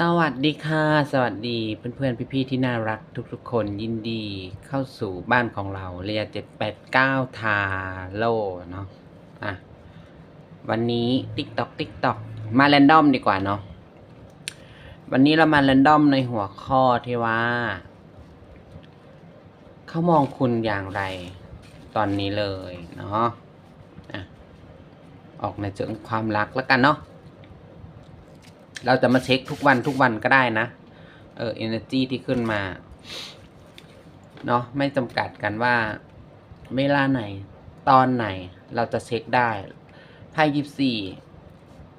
สวัสดีค่ะ สวัสดีเพื่อนๆ พี่ๆ ที่น่ารักทุกๆ คนยินดีเข้าสู่บ้านของเราเรียเจ็ดแปดเก้าทาโลเนาะอะวันนี้ติ๊กตอกติ๊กตอกมาแรนดอมดีกว่าเนาะวันนี้เรามาแรนดอมในหัวข้อที่ว่า เขามองคุณอย่างไร ตอนนี้เลยเนาะอะออกในเชิงความรักแล้วกันเนาะ เราจะมาเช็คทุกวันทุกวันก็ได้นะ เออ energy ที่ขึ้นมา เนาะไม่จำกัดกันว่า เวลาไหน ตอนไหน เราจะเช็คได้ไพ่ยิปซี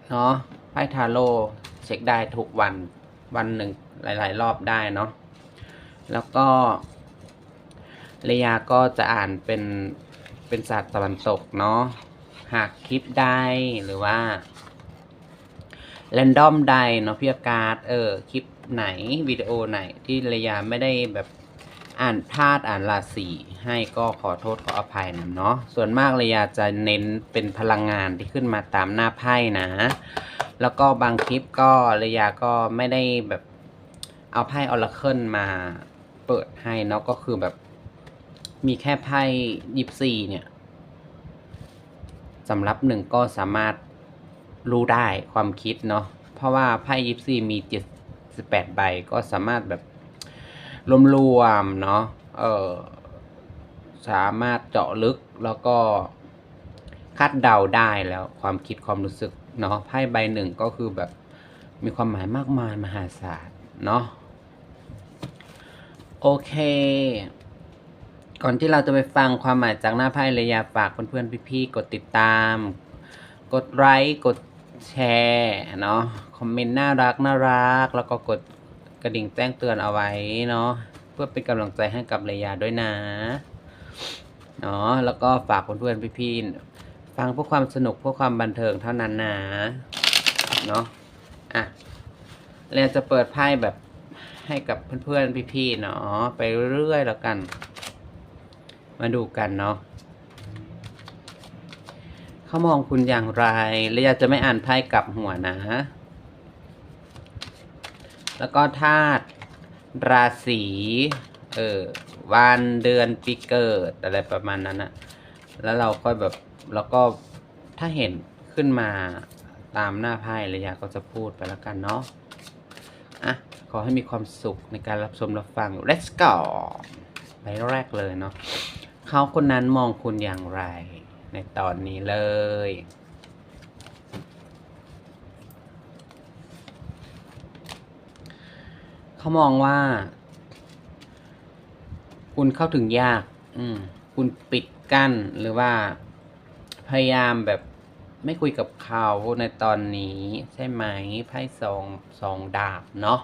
เนาะไพ่ทาโร่เช็คได้ทุกวัน วันหนึ่งหลาย ๆ รอบได้เนาะ แล้วก็เรียก็จะอ่านเป็นเป็นศาสตร์ตะวันตกเนาะ หากคลิปได้หรือว่า แรนดอมใดเนาะพี่อากาศเออคลิปไหนวิดีโอไหนที่ระยะไม่ได้แบบอ่านพลาดอ่านราศีให้ก็ขอโทษขออภัยนะเนาะส่วนมากระยะจะเน้นเป็นพลังงานที่ขึ้นมาตามหน้าไพ่นะ แล้วก็บางคลิปก็ระยะก็ไม่ได้แบบเอาไพ่ออร์เคิลมาเปิดให้เนาะก็คือแบบมีแค่ไพ่ยิปซีเนี่ยสำหรับหนึ่งก็สามารถ รู้ได้ความคิดเนาะเพราะว่าไพ่ยิปซีมีเจ็ดสิบแปดใบก็สามารถแบบรวมๆเนาะเออสามารถเจาะลึกแล้วก็คาดเดาได้แล้วความคิดความรู้สึกเนาะไพ่ใบหนึ่งก็คือแบบมีความหมายมากมายมหาศาลเนาะโอเค ก่อนที่เราจะไปฟังความหมายจากหน้าไพ่เลยอยากฝากเพื่อนๆพี่ๆกดติดตาม กดไลค์กด แชร์เนาะคอมเมนต์น่ารักน่ารัก แล้วก็กดกระดิ่งแจ้งเตือนเอาไว้เนาะเพื่อเป็นกำลังใจให้กับเลยาด้วยนะเนาะแล้วก็ฝากเพื่อนๆพี่ๆฟังเพื่อความสนุกเพื่อความบันเทิงเท่านั้นนะเนาะอะเรียนจะเปิดไพ่แบบให้กับเพื่อนๆพี่ๆเนาะไปเรื่อยๆแล้วกัน มาดูกันเนาะ เขามองคุณอย่างไร และอยากจะไม่อ่านไพ่กลับหัวนะ แล้วก็ธาตุราศีเออวันเดือนปีเกิดอะไรประมาณนั้นอะแล้วเราค่อยแบบแล้วก็ถ้าเห็นขึ้นมาตามหน้าไพ่ระยะก็จะพูดไปแล้วกันเนาะอะขอให้มีความสุขในการรับชมรับฟัง let's go ใบแรกเลยเนาะเขาคนนั้นมองคุณอย่างไร ในตอนนี้เลย เขามองว่า คุณเข้าถึงยาก อืม คุณปิดกั้นหรือว่าพยายามแบบไม่คุยกับเขาในตอนนี้ ใช่ไหมไพ่สองสองดาบเนาะ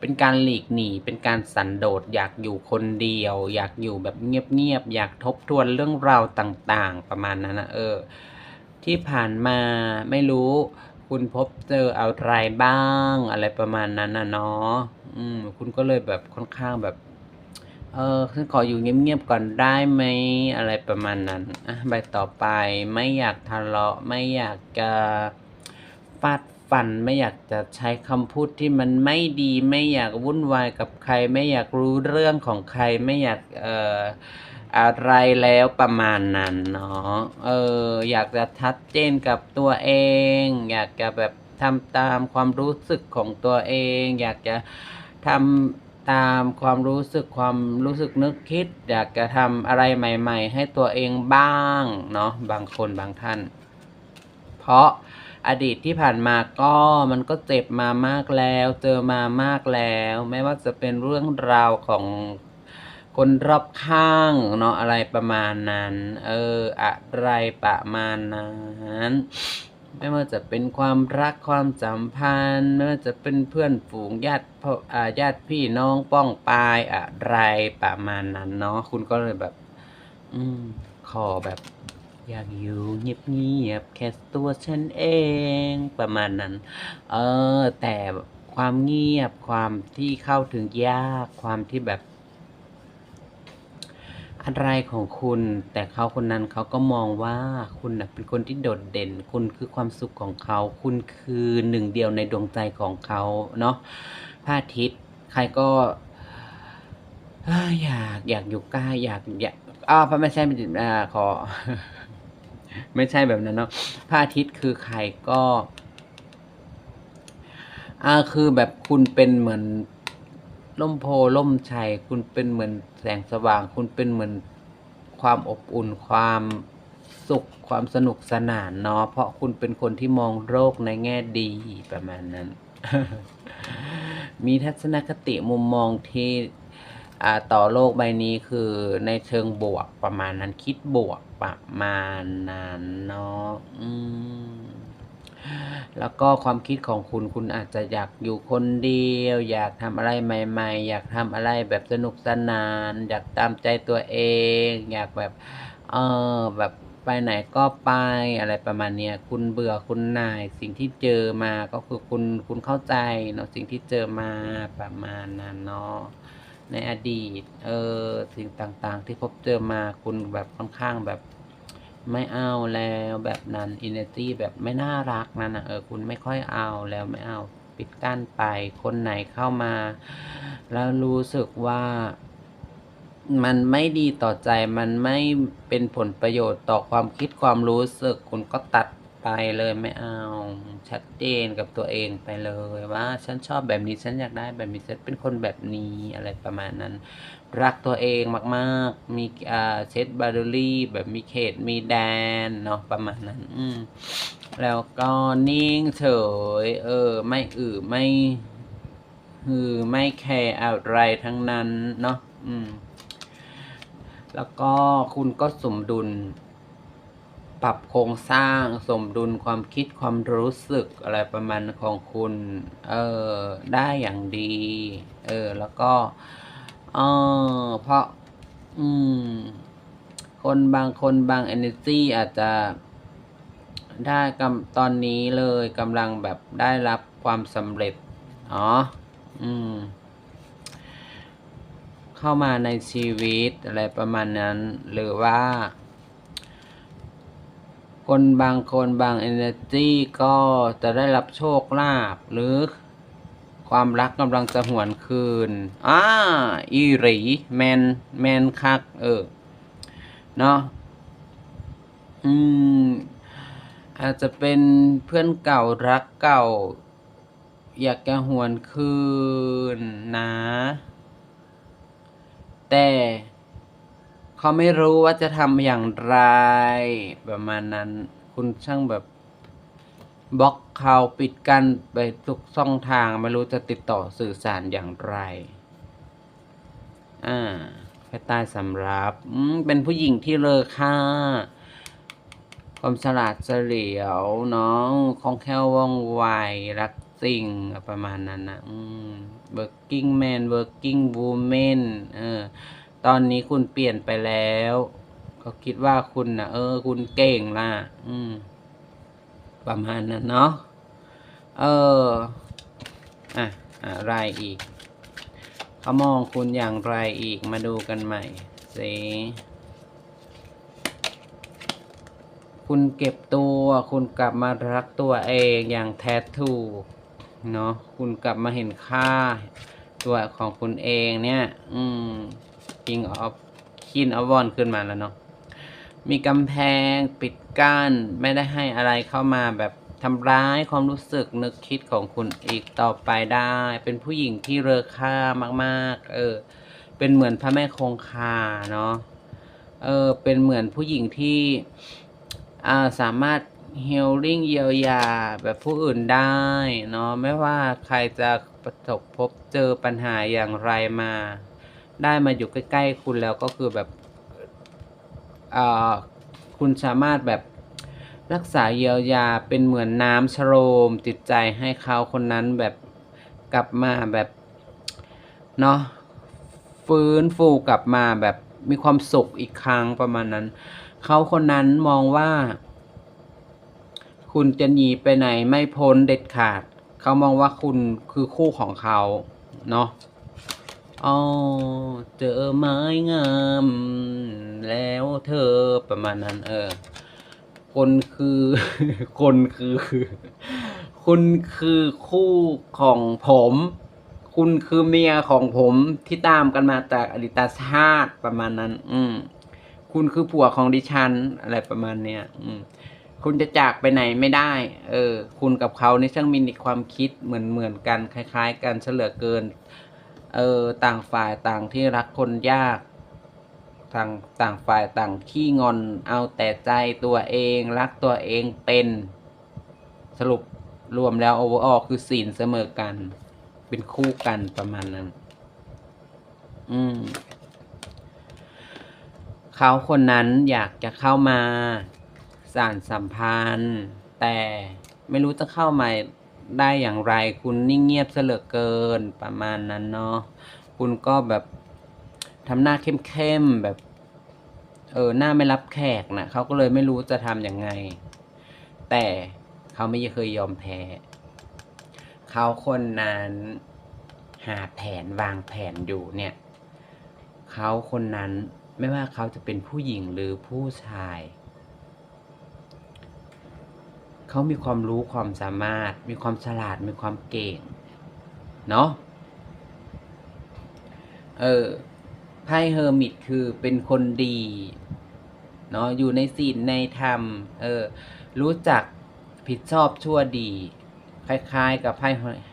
เป็นการหลีกหนีเป็นการสันโดษอยากอยู่คนเดียว อยากอยู่แบบเงียบๆอยากทบทวนเรื่องราวต่างๆ ประมาณนั้นนะเออ ที่ผ่านมาไม่รู้คุณพบเจออะไรบ้างอะไรประมาณนั้นนะเนาะอืม คุณก็เลยแบบค่อนข้างแบบ เออฉันขออยู่เงียบๆก่อนได้ไหมอะไรประมาณนั้นอะใบต่อไปไม่อยากทะเลาะไม่อยากจะฟาด ฟันไม่อยากจะใช้คำพูดที่มันไม่ดีไม่อยากวุ่นวายกับใคร ไม่อยากรู้เรื่องของใครไม่อยากเอ่ออะไรแล้วประมาณนั้นเนาะเอออยากจะชัดเจนกับตัวเอง อยากจะแบบทำตามความรู้สึกของตัวเอง อยากจะทำตามความรู้สึกความรู้สึกนึกคิด อยากจะทำอะไรใหม่ ๆ ให้ตัวเองบ้างเนาะบางคนบางท่าน เพราะ อดีตที่ผ่านมาก็มันก็เจ็บมามากแล้ว เจอมามากแล้ว ไม่ว่าจะเป็นเรื่องราวของคนรอบข้างเนาะอะไรประมาณนั้น เออ อะไรประมาณนั้น ไม่ว่าจะเป็นความรักความสัมพันธ์ ไม่ว่าจะเป็นเพื่อนฝูงญาติพ่อญาติพี่น้องป้องปายอะไรประมาณนั้นเนาะคุณก็เลยแบบ อืมขอแบบ อยากอยู่เงียบๆแค่ตัวฉันเองประมาณนั้น เออ แต่ความเงียบความที่เข้าถึงยากความที่แบบ อะไรของคุณ แต่เขาคนนั้นเขาก็มองว่าคุณนะเป็นคนที่โดดเด่น คุณคือความสุขของเขา คุณคือหนึ่งเดียวในดวงใจของเขาเนาะพระอาทิตย์ใครก็อยากอยากอยู่ใกล้อยากอยากอ้าวไม่ใช่ไม่ใช่อ่าขอ ไม่ใช่แบบนั้นเนาะพระอาทิตย์คือใครก็อ่าคือแบบคุณเป็นเหมือนล่มโพล่มชัยคุณเป็นเหมือนแสงสว่าง คุณเป็นเหมือนความอบอุ่นความสุขความสนุกสนานเนาะเพราะคุณเป็นคนที่มองโลกในแง่ดีประมาณนั้น มีทัศนคติมุมมองที่ ต่อโลกใบนี้คือในเชิงบวกประมาณนั้นคิดบวกประมาณนั้นเนาะแล้วก็ความคิดของคุณคุณอาจจะอยากอยู่คนเดียว อยากทำอะไรใหม่ ๆ อยากทำอะไรแบบสนุกสนาน อยากตามใจตัวเอง อยากแบบเออแบบไปไหนก็ไปอะไรประมาณเนี้ยคุณเบื่อคุณหน่าย สิ่งที่เจอมาก็คือคุณคุณเข้าใจเนาะสิ่งที่เจอมาประมาณนั้นเนาะ ในอดีต เออสิ่งต่างๆ ที่พบเจอมาคุณแบบค่อนข้างแบบไม่เอาแล้วแบบนั้นอินเนอร์ตี้แบบไม่น่ารักนั่นนะเออคุณไม่ค่อยเอาแล้วไม่เอาปิดกั้นไป คนไหนเข้ามา แล้วรู้สึกว่ามันไม่ดีต่อใจมันไม่เป็นผลประโยชน์ต่อความคิดความรู้สึก คุณก็ตัด ไปเลยไม่เอา ชัดเจนกับตัวเองไปเลยว่า ฉันชอบแบบนี้ฉันอยากได้แบบนี้ฉันเป็นคนแบบนี้อะไรประมาณนั้น รักตัวเองมากๆ มีอ่าเช็ดบาร์รี่แบบมีเขตมีแดนเนาะประมาณนั้น อืมแล้วก็นิ่งเฉย เออ ไม่อือไม่หือไม่แคร์อะไรทั้งนั้นเนาะอืม แล้วก็คุณก็สมดุล ปรับโครงสร้างสมดุลความคิดความรู้สึกอะไรประมาณของคุณ เออ ได้อย่างดี เออ แล้วก็ เออ เพราะ อืม คนบางคนบาง energy อาจจะได้กำตอนนี้เลยกำลังแบบได้รับความสำเร็จ อ๋อ อืม เข้ามาในชีวิตอะไรประมาณนั้น หรือว่า คนบางคนบาง energy ก็จะได้รับโชคลาภหรือ ความรักกำลังจะหวนคืนอ่าอีหรีแมนแมนคัก เออ เนาะอืม อาจจะเป็นเพื่อนเก่ารักเก่า อยากจะหวนคืนนะ แต่ เขาไม่รู้ว่าจะทำอย่างไร ประมาณนั้น คุณช่างแบบบล็อกเขาปิดกั้นไปทุกช่องทางไม่รู้จะติดต่อสื่อสารอย่างไร อ่าภายใต้สำรับเป็นผู้หญิงที่เลอค่า ความฉลาดเฉลียวเนาะคล่องแคล่วว่องไวรักสิ่งประมาณนั้นนะอืม working man working woman เออ ตอนนี้คุณเปลี่ยนไปแล้วเขาคิดว่าคุณนะเออ คุณเก่งล่ะ อืม ประมาณนั้นเนาะเอออะอะไรอีกเขามองคุณอย่างไรอีกมาดูกันใหม่สิคุณเก็บตัวคุณกลับมารักตัวเองอย่างแท้ถูกเนาะคุณกลับมาเห็นค่าตัวของคุณเองเนี่ย อืม King of King of One ขึ้นมาแล้วเนาะมีกำแพงปิดกั้นไม่ได้ให้อะไรเข้ามาแบบทำร้ายความรู้สึกนึกคิดของคุณอีกต่อไปได้ เป็นผู้หญิงที่เลอค่ามากๆ เออ เป็นเหมือนพระแม่คงคาเนาะเออเป็นเหมือนผู้หญิงที่อ่าสามารถ healing เยียวยาแบบผู้อื่นได้เนาะไม่ว่าใครจะประสบพบเจอปัญหาอย่างไรมา ได้มาอยู่ใกล้ ๆ คุณแล้วก็คือแบบคุณสามารถแบบรักษาเยียวยาเป็นเหมือนน้ำชโลมจิตใจให้เขาคนนั้นแบบกลับมาแบบเนาะฟื้นฟูกลับมาแบบมีความสุขอีกครั้งประมาณนั้น เขาคนนั้นมองว่า คุณจะหนีไปไหนไม่พ้นเด็ดขาด เขามองว่าคุณคือคู่ของเขาเนาะ อ๋อเจอไม้งาม แล้วเธอประมาณนั้น เออ คนคือ คนคือ คุณคือคู่ของผม คุณคือเมียของผมที่ตามกันมาจากอดีตชาติประมาณนั้น อืม คุณคือผัวของดิฉัน อะไรประมาณเนี้ย อืมคุณจะจากไปไหนไม่ได้ เออ คุณกับเขาในช่างมีความคิดเหมือนเหมือนกัน คล้าย ๆ กันเฉลือเกิน เออต่างฝ่ายต่างที่รักคนยากต่างต่างฝ่ายต่างขี้งอนเอาแต่ใจตัวเองรักตัวเองเป็น สรุปรวมแล้วโอเวอร์ออคือศีลเสมอกัน เป็นคู่กันประมาณนั้น อืมเขาคนนั้นอยากจะเข้ามาสานสัมพันธ์ แต่ไม่รู้จะเข้ามา ได้อย่างไร คุณนิ่งเงียบเสลือเกินประมาณนั้นเนาะคุณก็แบบทำหน้าเข้มๆแบบเออหน้าไม่รับแขกนะเขาก็เลยไม่รู้จะทำยังไง แต่เขาไม่เคยยอมแพ้เขาคนนั้นหาแผนวางแผนอยู่เนี่ยเขาคนนั้นไม่ว่าเขาจะเป็นผู้หญิงหรือผู้ชาย เขามีความรู้ความสามารถ มีความฉลาดมีความเก่ง เนาะเออไพ่เฮอร์มิตคือเป็นคนดีเนาะอยู่ในศีลในธรรม เออ รู้จักผิดชอบชั่วดี คล้าย ๆ กับไพ่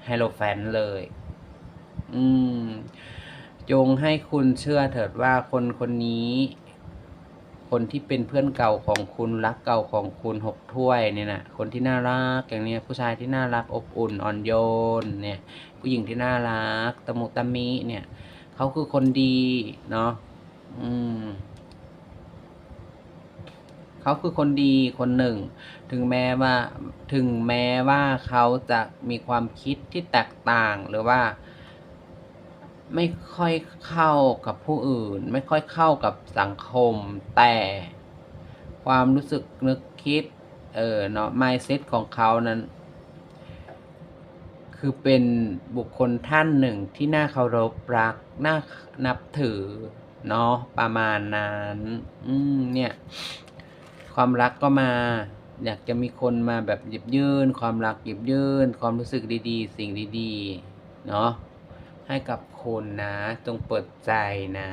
ไฮโลแฟนเลย อืม จงให้คุณเชื่อเถิดว่าคนคนนี้ คนที่เป็นเพื่อนเก่าของคุณรักเก่าของคุณหกถ้วยเนี่ยนะคนที่น่ารักอย่างเนี้ยผู้ชายที่น่ารักอบอุ่นอ่อนโยนเนี่ยผู้หญิงที่น่ารักตะมุตะมิเนี่ยเขาคือคนดีเนาะอืมเขาคือคนดีคนหนึ่ง ถึงแม้ว่าถึงแม้ว่าเขาจะมีความคิดที่แตกต่างหรือว่า ไม่ค่อยเข้ากับผู้อื่น ไม่ค่อยเข้ากับสังคม แต่ความรู้สึกนึกคิด เออเนาะ mindset ของเขานั้น คือเป็นบุคคลท่านหนึ่งที่น่าเคารพรัก น่านับถือ เนาะ ประมาณนั้น อืม เนี่ย ความรักก็มา อยากจะมีคนมาแบบหยิบยื่น ความรักหยิบยื่น ความรู้สึกดีๆ สิ่งดีๆ เนาะให้กับ คนนะ จงเปิดใจนะ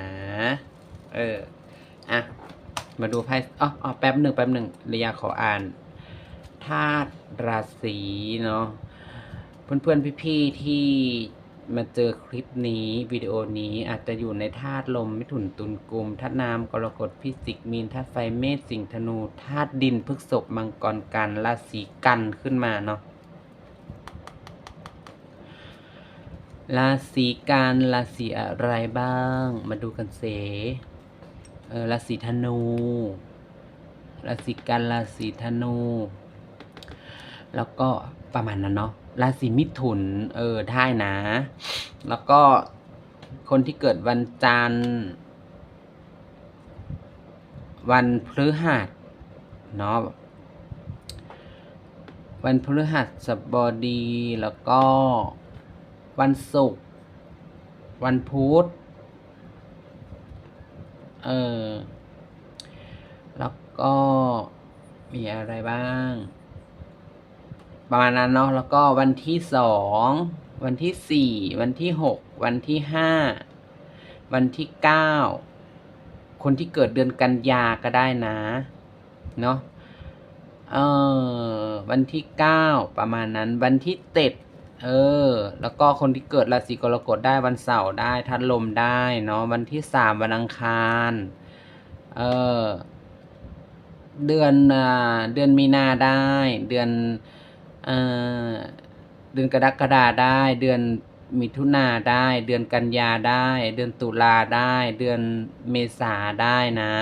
เออ อะ มาดูไพ่อ๋ออ๋อแป๊บหนึ่งแป๊บหนึ่งระยะขออ่านธาตุราศีเนาะ เพื่อนๆ พี่ๆ ที่มาเจอคลิปนี้วิดีโอนี้อาจจะอยู่ในธาตุลมมิถุนตุลกุมธาตุน้ำกรกฎพิจิกมีนธาตุไฟเมษสิงธนูธาตุดินพฤกษภมังกรกันราศีกันขึ้นมาเนาะ ราศีกันราศีอะไรบ้าง มาดูกันเสเออราศีธนูราศีกันราศีธนู แล้วก็ประมาณนั้นเนาะราศีมิถุน เออได้นะ แล้วก็คนที่เกิดวันจันทร์ วันพฤหัสเนาะวันพฤหัสบดีแล้วก็ วันศุกร์วันพุธเออแล้วก็มีอะไรบ้าง ประมาณนั้นเนาะแล้วก็วันที่สองวันที่สี่วันที่หกวันที่ห้าวันที่เก้าคนที่เกิดเดือนกันยาก็ได้นะ เนาะเออวันที่เก้าประมาณนั้นวันที่เจ็ด เออ แล้วก็คนที่เกิดราศีกรกฎได้วันเสาร์ได้ทัดลมได้เนาะวันที่สามวันอังคาร เออ เดือนอ่าเดือนมีนาได้ เดือนเอ่อเดือนกรกฎาได้ เดือนมิถุนาได้ เดือนกันยาได้ เดือนตุลาได้ เดือนเมษาได้นะ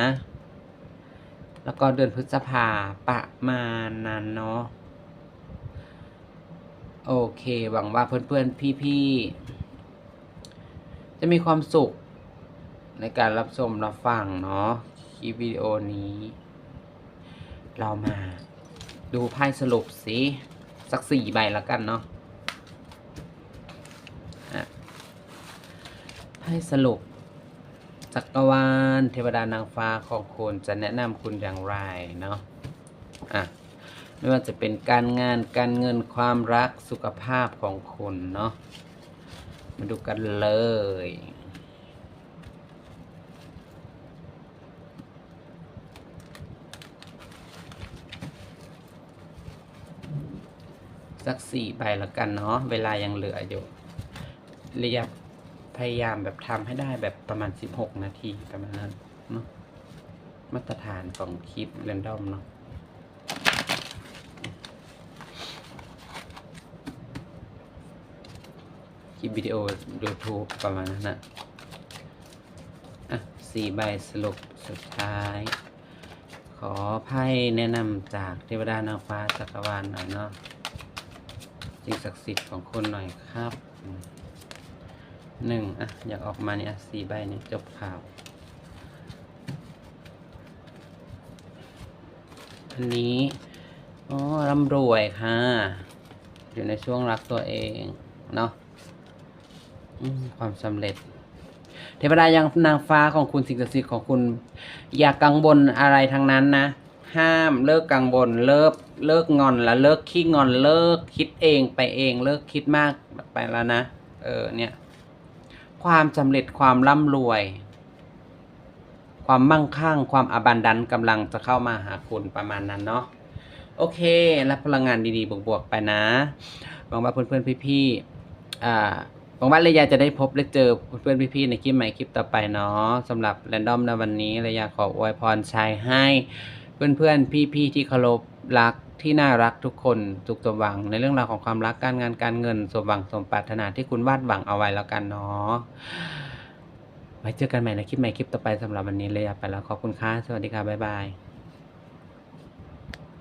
แล้วก็เดือนพฤษภาประมาณนั้นเนาะ โอเค หวังว่าเพื่อนๆ พี่ๆ จะมีความสุข ในการรับชมรับฟังเนาะคลิปวิดีโอนี้ เรามาดูไพ่สรุปสิสักสี่ใบแล้วกันเนาะไพ่สรุป จักรวาลเทวดานางฟ้าของคุณจะแนะนำคุณอย่างไรเนาะอะ ไม่ว่าจะเป็นการงานการเงินความรักสุขภาพของคุณเนาะมาดูกันเลย สักสี่ใบแล้วกันเนาะเวลายังเหลืออยู่เรียบพยายามแบบทำให้ได้แบบประมาณ16นาทีประมาณนั้นเนาะมาตรฐานของคลิปเรนดอมเนาะ คลิปวิดีโอ YouTube ประมาณนั้นนะอะสี่ใบสรุปสุดท้าย ขอไพ่แนะนำจากเทวดานางฟ้าจักรวาลหน่อยเนาะสิ่งศักดิ์สิทธิ์ของคนหน่อยครับหนึ่งอะ อยากออกมาเนี่ยสี่ใบเนี่ยจบข่าว อันนี้อ๋อร่ำรวยค่ะ อยู่ในช่วงรักตัวเอง เนาะ อืมความสำเร็จ เทวดายังนางฟ้าของคุณสิ่งศักดิ์สิทธิ์ของคุณ อย่ากังวลอะไรทั้งนั้นนะ ห้ามเลิกกังวลเลิกเลิกงอนแล้วเลิกขี้งอนเลิกคิดเองไปเอง เลิกคิดมากไปแล้วนะ เออเนี่ย ความสำเร็จความร่ำรวย ความมั่งคั่ง ความอบันดันกำลังจะเข้ามาหาคุณประมาณนั้นเนาะโอเค รับพลังงานดีๆ บวกๆ ไปนะ หวังว่าเพื่อนๆ พี่ๆอ่า หวังว่าระยะจะได้พบและเจอเพื่อนพี่ๆในคลิปใหม่คลิปต่อไปเนาะสำหรับแรนดอมในวันนี้ระยะขออวยพรชัยให้ เพื่อนๆพี่ๆที่เคารพรักที่น่ารักทุกคนสุขสมหวัง ในเรื่องราวของความรักการงานการเงินสมหวังสมปรารถนาที่คุณวาดหวังเอาไว้แล้วกันเนาะไว้เจอกันใหม่ในคลิปใหม่คลิปต่อไปสำหรับวันนี้เลยไปแล้วขอบคุณค่ะสวัสดีค่ะบ๊ายบาย